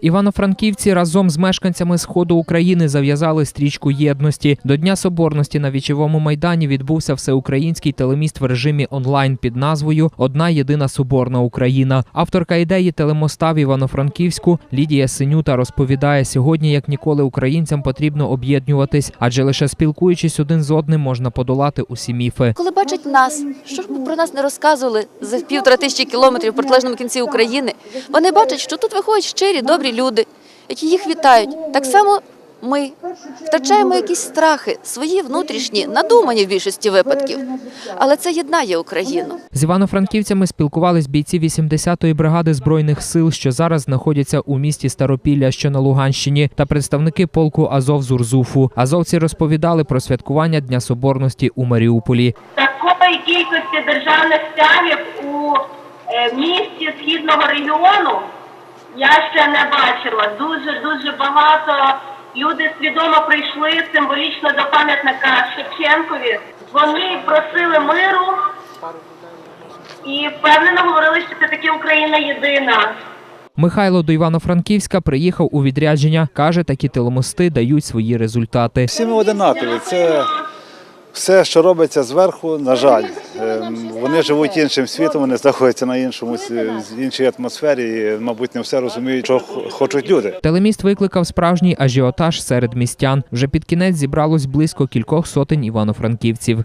Івано-Франківці разом з мешканцями сходу України зав'язали стрічку єдності. До Дня Соборності на вічовому майдані відбувся всеукраїнський телеміст в режимі онлайн під назвою Одна єдина соборна Україна. Авторка ідеї телемоста в Івано-Франківську Лідія Синюта розповідає сьогодні, як ніколи українцям потрібно об'єднуватись, адже лише спілкуючись один з одним можна подолати усі міфи. Коли бачать нас, що ж про нас не розказували за півтора тисячі кілометрів в протилежному кінці України, вони бачать, що тут виходять щирі, добрі люди, які їх вітають. Так само ми втрачаємо якісь страхи, свої внутрішні, надумані в більшості випадків. Але це єднає Україну. З івано-франківцями спілкувались бійці 80-ї бригади збройних сил, що зараз знаходяться у місті Старопілля, що на Луганщині, та представники полку Азов з Урзуфу. Азовці розповідали про святкування Дня Соборності у Маріуполі. такої кількості державних стягів у е, місті східного регіону я ще не бачила. Дуже дуже багато люди свідомо прийшли символічно до пам'ятника Шевченкові. Вони просили миру і впевнено говорили, що це таки Україна єдина. Михайло до Івано-Франківська приїхав у відрядження. каже, такі телемости дають свої результати. Всі ми одинакові. Це все, що робиться зверху, на жаль. Ем, Вони живуть іншим світом, вони знаходяться на іншому іншій атмосфері і, мабуть, не все розуміють, що хочуть люди. Телеміст викликав справжній ажіотаж серед містян. Вже під кінець зібралось близько кількох сотень івано-франківців.